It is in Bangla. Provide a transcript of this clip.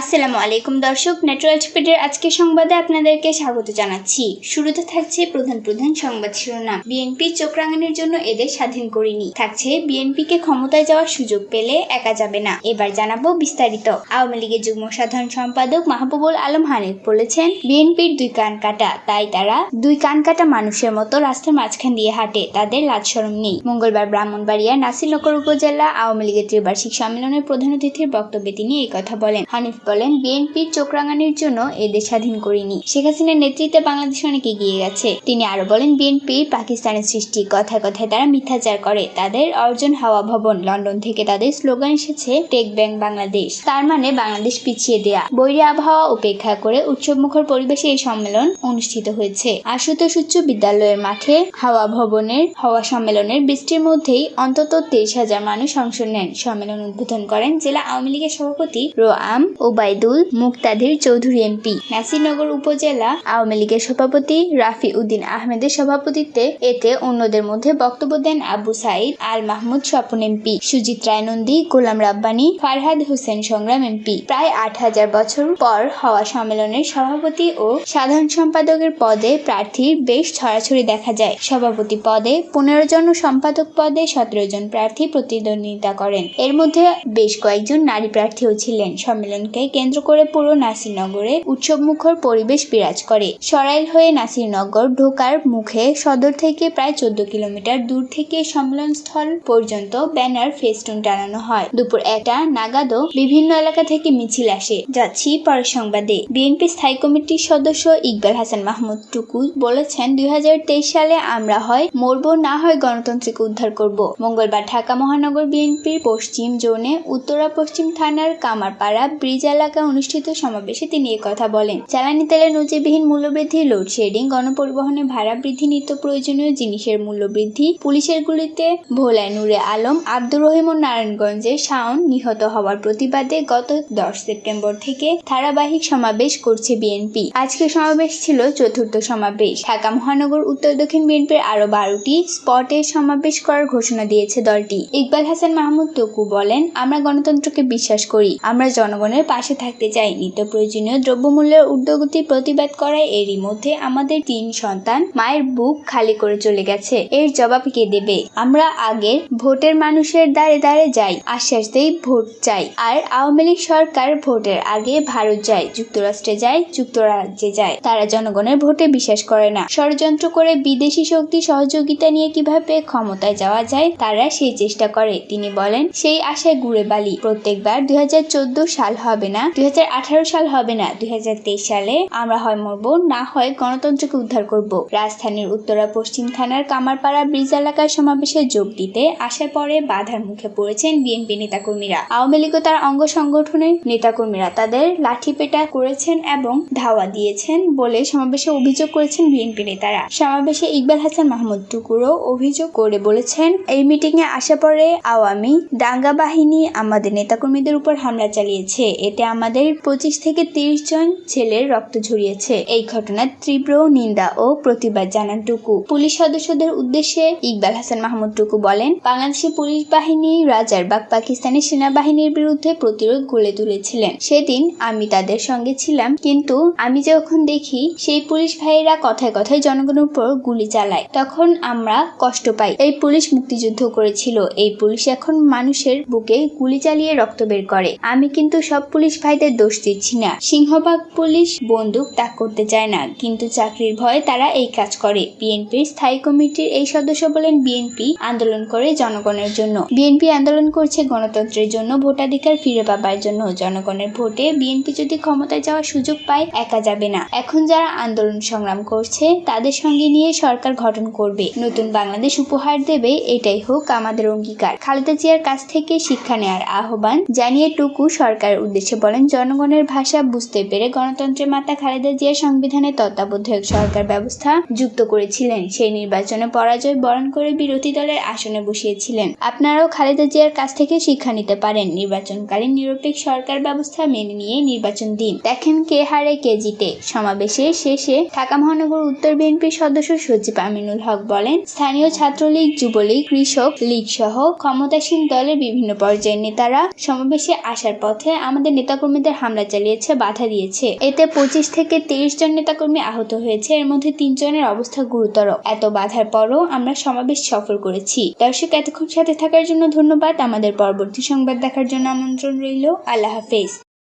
আসসালামু আলাইকুম দর্শক নেটওয়ার্ক স্পিডের আজকের সংবাদে আপনাদেরকে স্বাগত জানাচ্ছি। শুরুতে থাকছে প্রধান প্রধান সংবাদ শিরোনাম। বিএনপি চোখ জন্য এদের স্বাধীন করিনি। থাকছে বিএনপিকে ক্ষমতায় যাওয়ার সুযোগ পেলে একা যাবে না। এবার জানাব বিস্তারিত। আওয়ামী লীগের যুগ্ম সাধারণ সম্পাদক মাহবুবুল আলম হানিফ বলেছেন, বিএনপির দুই কান কাটা, তাই তারা দুই কান কাটা মানুষের মতো রাস্তার মাঝখান দিয়ে হাঁটে, তাদের লাজ শরম নেই। মঙ্গলবার ব্রাহ্মণবাড়িয়া নাসিরনগর উপজেলা আওয়ামী লীগের ত্রিবার্ষিক সম্মেলনের প্রধান অতিথির বক্তব্যে তিনি এই কথা বলেন। হানিফ বলেন বিএনপির চোখ রাঙানির জন্য এদের স্বাধীন করিনি। শেখ হাসিনার নেতৃত্বে বাংলাদেশ অনেক এগিয়ে গেছে। তিনি আরও বলেন, বিএনপি পাকিস্তানের সৃষ্টি, কথায় কথায় তারা মিথ্যাচার করে। তাদের অর্জন হাওয়া ভবন, লন্ডন থেকে তাদের স্লোগান এসেছে, টেক ব্যাংক বাংলাদেশ। তার মানে বাংলাদেশ পিছিয়ে দেয়া। বৈরী আবহাওয়া উপেক্ষা করে উৎসবমুখর পরিবেশে এই সম্মেলন অনুষ্ঠিত হয়েছে। আশুতোষ উচ্চ বিদ্যালয়ের মাঠে হাওয়া ভবনের, হাওয়া সম্মেলনের বৃষ্টির মধ্যেই অন্তত তেইশ হাজার মানুষ অংশ নেন। সম্মেলন উদ্বোধন করেন জেলা আওয়ামী লীগের সভাপতি রোআম ওবায়দুল মুক্তাদির চৌধুরী এমপি। নাসিরনগর উপজেলা আওয়ামী লীগের সভাপতি রাফি উদ্দিন আহমেদের সভাপতিত্বে এতে অন্যদের মধ্যে বক্তব্য দেন আবু সাইদ আল মাহমুদ স্বপন এমপি, সুজিত রায় নন্দী গোলাম রাব্বানি, ফারহাদ হোসেন সংগ্রাম এমপি। প্রায় আট হাজার বছর পর হওয়া সম্মেলনের সভাপতি ও সাধারণ সম্পাদকের পদে প্রার্থীর বেশ ছড়াছড়ি দেখা যায়। সভাপতি পদে পনেরো জন ও সম্পাদক পদে সতেরো জন প্রার্থী প্রতিদ্বন্দ্বিতা করেন। এর মধ্যে বেশ কয়েকজন নারী প্রার্থীও ছিলেন। সম্মেলনকে কেন্দ্র করে পুরো নাসিরনগরে উৎসবমুখর পরিবেশ বিরাজ করে। সরাইল হয়ে নাসিরনগর ঢোকার মুখে সদর থেকে প্রায় চোদ্দ কিলোমিটার দূর থেকে সম্মেলনস্থল পর্যন্ত ব্যানার ফেস্টুন টানানো হয়। দুপুর একটা নাগাদও বিভিন্ন এলাকা থেকে মিছিল আসে। যাচ্ছি পরের সংবাদে বিএনপি স্থায়ী কমিটির সদস্য ইকবাল হাসান মাহমুদ টুকু বলেছেন, দুই হাজার তেইশ সালে আমরা হয় মরব, না হয় গণতন্ত্রকে উদ্ধার করব। মঙ্গলবার ঢাকা মহানগর বিএনপির পশ্চিম জোনে উত্তরা পশ্চিম থানার কামারপাড়া ব্রিজ এলাকায় অনুষ্ঠিত সমাবেশে তিনি কথা বলেন। জ্বালানি তেলের নজিবিহীন মূল্যবৃদ্ধি, লোডশেডিং, গণপরিবহনে ভাড়া বৃদ্ধি নিত্য প্রয়োজনীয় জিনিসের মূল্য বৃদ্ধি পুলিশের গুলিতে ভোলায় নূরে আলম, আব্দুর রহিম ও নারায়ণগঞ্জের শাওন নিহত হওয়ার প্রতিবাদে গত দশ সেপ্টেম্বর থেকে ধারাবাহিক সমাবেশ করছে বিএনপি। আজকে সমাবেশ ছিল চতুর্থ সমাবেশ। ঢাকা মহানগর, উত্তর দক্ষিণ বিএনপির আরও বারোটি স্পটে সমাবেশ করার ঘোষণা দিয়েছে দলটি। ইকবাল হাসান মাহমুদ তকু বলেন, আমরা গণতন্ত্রকে বিশ্বাস করি। আমরা জনগণের পাশে থাকতে চাই। নিত্য প্রয়োজনীয় দ্রব্যমূল্যের ঊর্ধ্বগতি প্রতিবাদ করায় এরই মধ্যে আমাদের তিন সন্তান মায়ের বুক খালি করে চলে গেছে। এর জবাব কে দেবে? আমরা আগের ভোটের মানুষের দ্বারে দ্বারে যাই, আশ্বাস দেই ভোট চাই। আর আওয়ামী লীগ সরকার ভোটের আগে ভারত যায়, যুক্তরাষ্ট্রে যায়, যুক্তরাজ্যে যায়। তারা জনগণের ভোটে বিশ্বাস করে না। ষড়যন্ত্র করে বিদেশি শক্তি সহযোগিতা নিয়ে কীভাবে ক্ষমতায় যাওয়া যায়, তারা সেই চেষ্টা করে। তিনি বলেন, সেই আশায় ঘুরে বালি। প্রত্যেকবার দুই হাজার চোদ্দ সাল হবে। না। দুই হাজার আঠারো সাল হবে না, দুই হাজার তেইশ সালে আমরা হয় মরব, না হয় গণতন্ত্রকে উদ্ধার করব। রাজধানীর উত্তরা পশ্চিম থানার কামারপাড়া ব্রিজ এলাকার সমাবেশে যোগ দিতে আসার পরে বাধার মুখে পড়েছেন বিএনপি নেতাকর্মীরা। আওয়ামী লীগ তার অঙ্গ সংগঠনের নেতাকর্মীরা তাদের লাঠিপেটা করেছেন এবং ধাওয়া দিয়েছেন বলে সমাবেশে অভিযোগ করেছেন বিএনপি নেতারা। সমাবেশে ইকবাল হাসান মাহমুদ টুকুরও অভিযোগ করে বলেছেন, এই মিটিং এ আসা পরে আওয়ামী দাঙ্গা বাহিনী আমাদের নেতাকর্মীদের উপর হামলা চালিয়েছে। এতে আমাদের পঁচিশ থেকে তিরিশ জন ছেলের রক্ত ঝরিয়েছে। এই ঘটনার তীব্র নিন্দা ও প্রতিবাদ জানান টুকু। পুলিশ সদস্যদের উদ্দেশ্যে ইকবাল হাসান মাহমুদ টুকু বলেন বাংলাদেশের পুলিশ বাহিনী রাজার বা পাকিস্তানি সেনাবাহিনীর বিরুদ্ধে প্রতিরোধ গড়ে তুলেছিলেন। সেদিন আমি তাদের সঙ্গে ছিলাম, কিন্তু আমি যখন দেখি সেই পুলিশ ভাইয়েরা কথায় কথায় জনগণের উপর গুলি চালায়, তখন আমরা কষ্ট পাই। এই পুলিশ মুক্তিযুদ্ধ করেছিল। এই পুলিশ এখন মানুষের বুকে গুলি চালিয়ে রক্ত বের করে। আমি কিন্তু সব পুলিশ ভাইদের দোষ দিচ্ছি না। সিংহভাগ পুলিশ বন্দুক তাক করতে চায় না, কিন্তু চাকরির ভয়ে তারা এই কাজ করে। বিএনপির স্থায়ী কমিটির এই সদস্য বলেন বিএনপি আন্দোলন করে জনগণের জন্য। বিএনপি আন্দোলন করছে গণতন্ত্রের জন্য, ভোটাধিকার ফিরে পাবার জন্য। জনগণের ভোটে বিএনপি যদি ক্ষমতায় যাওয়ার সুযোগ পায়, একা যাবে না। এখন যারা আন্দোলন সংগ্রাম করছে, তাদের সঙ্গে নিয়ে সরকার গঠন করবে। নতুন বাংলাদেশ উপহার দেবে, এটাই হোক আমাদের অঙ্গীকার। খালেদা জিয়ার কাছ থেকে শিক্ষা নেওয়ার আহ্বান জানিয়ে টুকু সরকারের উদ্দেশ্যে বলেন, জনগণের ভাষা বুঝতে পেরে গণতন্ত্রের মাতা খালেদা জিয়া সংবিধানে তত্ত্বাবধায়ক সরকার ব্যবস্থা যুক্ত করেছিলেন। সেই নির্বাচনে পরাজয় বরণ করে বিরোধী দলের আসনে বসিয়েছিলেন। আপনারাও খালেদা জিয়ার কাছ থেকে শিক্ষা নিতে পারেন। নির্বাচনকালীন নিরপেক্ষ সরকার ব্যবস্থা মেনে নিয়ে নির্বাচন দিন। দেখেন কে হারে কে জিতে। সমাবেশের শেষে ঢাকা মহানগর উত্তর বিএনপির সদস্য সচিব আমিনুল হক বলেন, স্থানীয় ছাত্রলীগ, যুবলীগ, কৃষক লীগ সহ ক্ষমতাসীন দলের বিভিন্ন পর্যায়ের নেতারা সমাবেশে আসার পথে আমাদের নেতা নেতাকর্মীদের হামলা চালিয়েছে, বাধা দিয়েছে। এতে পঁচিশ থেকে তেইশ জন নেতাকর্মী আহত হয়েছে। এর মধ্যে তিনজনের অবস্থা গুরুতর। এত বাধার পরও আমরা সমাবেশ সফল করেছি। দর্শক, এতক্ষণ সাথে থাকার জন্য ধন্যবাদ। আমাদের পরবর্তী সংবাদ দেখার জন্য আমন্ত্রণ রইল। আল্লাহ হাফেজ।